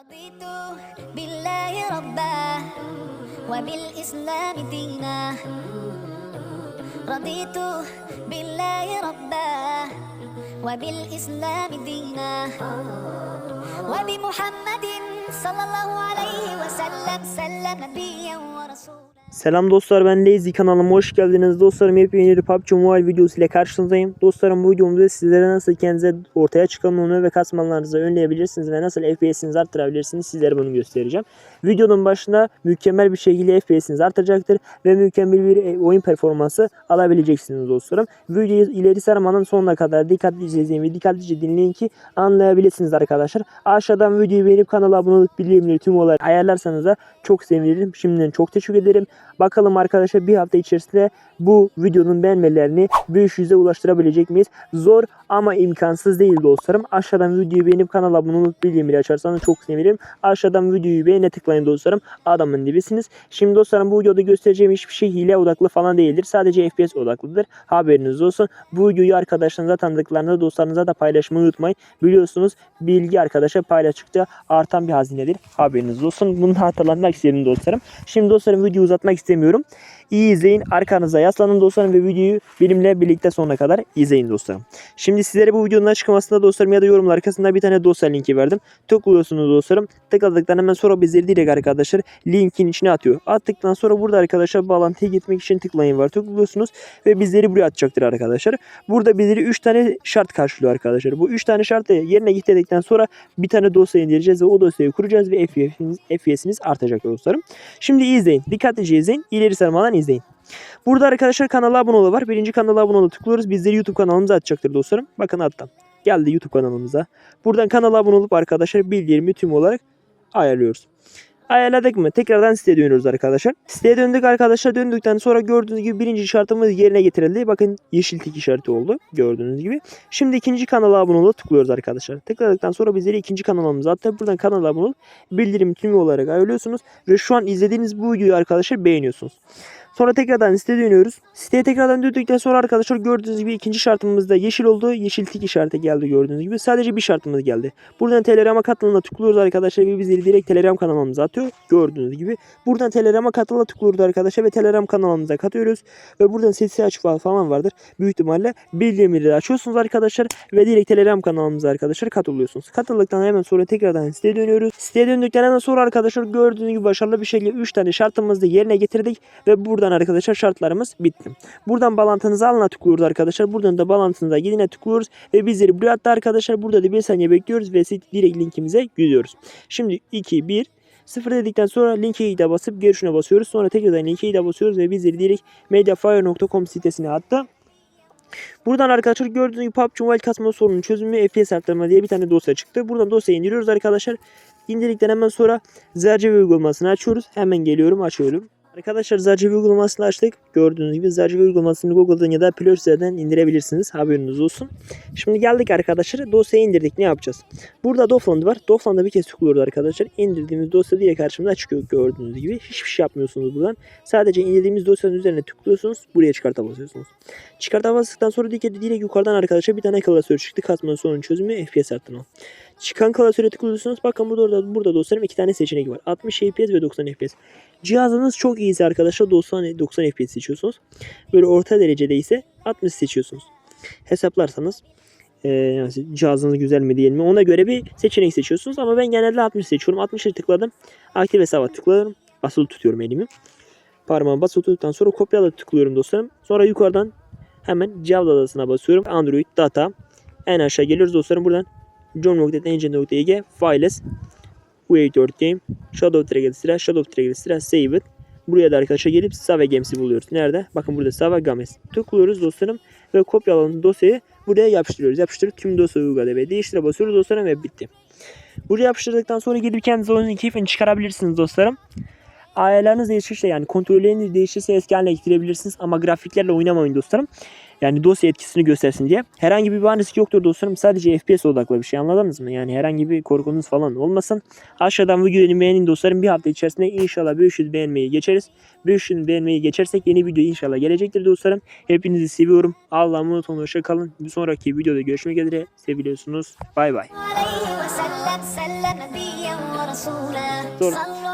رضيت بالله ربا وبالإسلام دينا. رضيت بالله ربا وبالإسلام دينا. وبمحمد Selam dostlar ben Lazy kanalıma hoş geldiniz. Dostlarım yepyeni bir PUBG Mobile videosu ile karşınızdayım. Dostlarım bu videomuzda sizlere nasıl kendinize ortaya çıkanını ve kasmalarınızı önleyebilirsiniz ve nasıl FPS'inizi arttırabilirsiniz sizlere bunu göstereceğim. Videonun başında mükemmel bir şekilde FPS'iniz artacaktır ve mükemmel bir e, oyun performansı alabileceksiniz dostlarım. Videoyu ileri sarmanın sonuna kadar dikkatlice izleyin ve dikkatlice dinleyin ki anlayabilirsiniz arkadaşlar. Aşağıdan videoyu beğenip kanala abone olup bildirimleri tüm olarak ayarlarsanız da çok sevinirim. Şimdiden çok teşekkür ederim. Bakalım arkadaşlar bir hafta içerisinde bu videonun beğenmelerini 500'e ulaştırabilecek miyiz? Zor ama imkansız değil dostlarım. Aşağıdan videoyu beğenip kanala abone olup bildirimleri açarsanız çok sevinirim. Aşağıdan videoyu beğene tıklayın dostlarım. Adamın dibisiniz. Şimdi dostlarım bu videoda göstereceğim hiçbir şey hile odaklı falan değildir. Sadece FPS odaklıdır. Haberiniz olsun. Bu videoyu arkadaşlarınıza, tanıdıklarınıza, dostlarınıza da paylaşmayı unutmayın. Biliyorsunuz bilgi arkadaşa paylaştıkça artan bir hazinedir. Haberiniz olsun. Bunu hatırlatmak istedim dostlarım. Şimdi dostlarım videoyu uzatmak istemiyorum. İyi izleyin. Arkanıza yaslanın dostlarım ve videoyu benimle birlikte sonuna kadar izleyin dostlarım. Şimdi sizlere bu videonun açıklamasında dostlarım ya da yorumlar kısmında bir tane dosya linki verdim. Tıklıyorsunuz dostlarım. Tıkladıktan hemen sonra bizleri direkt arkadaşlar linkin içine atıyor. Attıktan sonra burada arkadaşlar bağlantıya gitmek için tıklayın var. Tıklıyorsunuz ve bizleri buraya atacaktır arkadaşlar. Burada bizleri 3 tane şart karşılıyor arkadaşlar. Bu 3 tane şartı yerine getirdikten sonra bir tane dosya indireceğiz ve o dosyayı kuracağız ve FPS'iniz artacak dostlarım. Şimdi izleyin. Dikkatlice izleyin. İleri sarmadan izleyin. Burada arkadaşlar kanala abone ol var. Birinci kanala abone ol tıklıyoruz. Bizleri YouTube kanalımıza atacaktır dostlarım. Bakın alttan. Geldi YouTube kanalımıza. Buradan kanala abone olup arkadaşlar bildirimi tüm olarak ayarlıyoruz. Ayarladık mı? Tekrardan siteye dönüyoruz arkadaşlar. Siteye döndük arkadaşlar. Döndükten sonra gördüğünüz gibi birinci şartımız yerine getirildi. Bakın yeşil tik işareti oldu. Gördüğünüz gibi. Şimdi ikinci kanala abone olup tıklıyoruz arkadaşlar. Tıkladıktan sonra bizleri ikinci kanalımıza attı. Buradan kanala abone olup bildirim tümü olarak ayarlıyorsunuz. Ve şu an izlediğiniz bu videoyu arkadaşlar beğeniyorsunuz. Sonra tekrardan siteye dönüyoruz. Siteye tekrardan döndükten sonra arkadaşlar gördüğünüz gibi ikinci şartımız da yeşil oldu. Yeşil tik işareti geldi gördüğünüz gibi. Sadece bir şartımız geldi. Buradan Telegram'a katılına tıklıyoruz arkadaşlar ve bizleri direkt Telegram kanalımıza atıyor. Gördüğünüz gibi. Buradan Telegram'a katıla tıklıyoruz arkadaşlar ve Telegram kanalımıza katıyoruz. Ve buradan sesi açık falan vardır. Büyük ihtimalle bildirimleri açıyorsunuz arkadaşlar ve direkt Telegram kanalımıza arkadaşlar katılıyorsunuz. Katıldıktan hemen sonra tekrardan siteye dönüyoruz. Siteye döndükten hemen sonra arkadaşlar gördüğünüz gibi başarılı bir şekilde 3 tane şartımızı yerine getirdik ve buradan arkadaşlar şartlarımız bitti. Buradan bağlantınızı alına tıklıyoruz arkadaşlar. Buradan da bağlantınıza gidine tıklıyoruz ve bizleri buraya attı arkadaşlar. Burada da bir saniye bekliyoruz ve direkt linkimize gidiyoruz. Şimdi 2 1 0 dedikten sonra linke de basıp geri basıyoruz. Sonra tekrardan linke de basıyoruz ve bizleri direkt mediafire.com sitesine attı. Buradan arkadaşlar gördüğünüz gibi PUBG Mobile kasma sorunun çözümü FPS arttırma diye bir tane dosya çıktı. Buradan dosyayı indiriyoruz arkadaşlar. İndirdikten hemen sonra Zercevi uygulamasını açıyoruz. Hemen geliyorum açıyorum. Arkadaşlar Zercevi uygulamasını açtık. Gördüğünüz gibi Zercevi uygulamasını Google'dan ya da Play Store'dan indirebilirsiniz. Haberiniz olsun. Şimdi geldik arkadaşlar. Dosyayı indirdik. Ne yapacağız? Burada Dofland var. Dofland'a bir kez tıklıyoruz arkadaşlar. İndirdiğimiz dosya diye karşımıza çıkıyor gördüğünüz gibi. Hiçbir şey yapmıyorsunuz buradan. Sadece indirdiğimiz dosyanın üzerine tıklıyorsunuz. Buraya çıkarta basıyorsunuz. Çıkarta bastıktan sonra direkt, yukarıdan arkadaşlar bir tane klasör çıktı. Kasmanın sorunun çözümü FPS arttırma. Çıkan klasöre tıklıyorsunuz. Bakın burada, burada dostlarım iki tane seçenek var. 60 FPS ve 90 FPS. Cihazınız çok iyiyse arkadaşlar 90, 90 FPS seçiyorsunuz. Böyle orta derecede ise 60 seçiyorsunuz. Hesaplarsanız e, cihazınız güzel mi değil mi ona göre bir seçenek seçiyorsunuz. Ama ben genelde 60 seçiyorum. 60'ı tıkladım. Aktif hesaba tıklıyorum. Basılı tutuyorum elimi. Parmağımı basılı tuttuktan sonra kopyala tıklıyorum dostlarım. Sonra yukarıdan hemen Java adasına basıyorum. Android data. En aşağı geliyoruz dostlarım. Buradan john.engine.eg files Wait game Shadow Tracker sıra Shadow Tracker sıra Save it. Buraya da arkadaşlar gelip Save Games'i buluyoruz. Nerede? Bakın burada Save Games. Tıklıyoruz dostlarım ve kopyalanan dosyayı buraya yapıştırıyoruz. Yapıştırıp tüm dosyayı uygula ve değiştire basıyoruz dostlarım ve bitti. Buraya yapıştırdıktan sonra gidip kendinize oyunun keyfini çıkarabilirsiniz dostlarım. Ayarlarınız değişirse yani kontrolleriniz değişirse eski haline ama grafiklerle oynamayın dostlarım. Yani dosya etkisini göstersin diye. Herhangi bir bahanesi yoktur dostlarım. Sadece FPS odaklı bir şey anladınız mı? Yani herhangi bir korkunuz falan olmasın. Aşağıdan videoyu beğenin dostlarım. Bir hafta içerisinde inşallah 500 beğenmeyi geçeriz. 500 beğenmeyi geçersek yeni video inşallah gelecektir dostlarım. Hepinizi seviyorum. Allah'a emanet olun. Hoşçakalın. Bir sonraki videoda görüşmek üzere. Seviliyorsunuz. Bay bay. Doğru.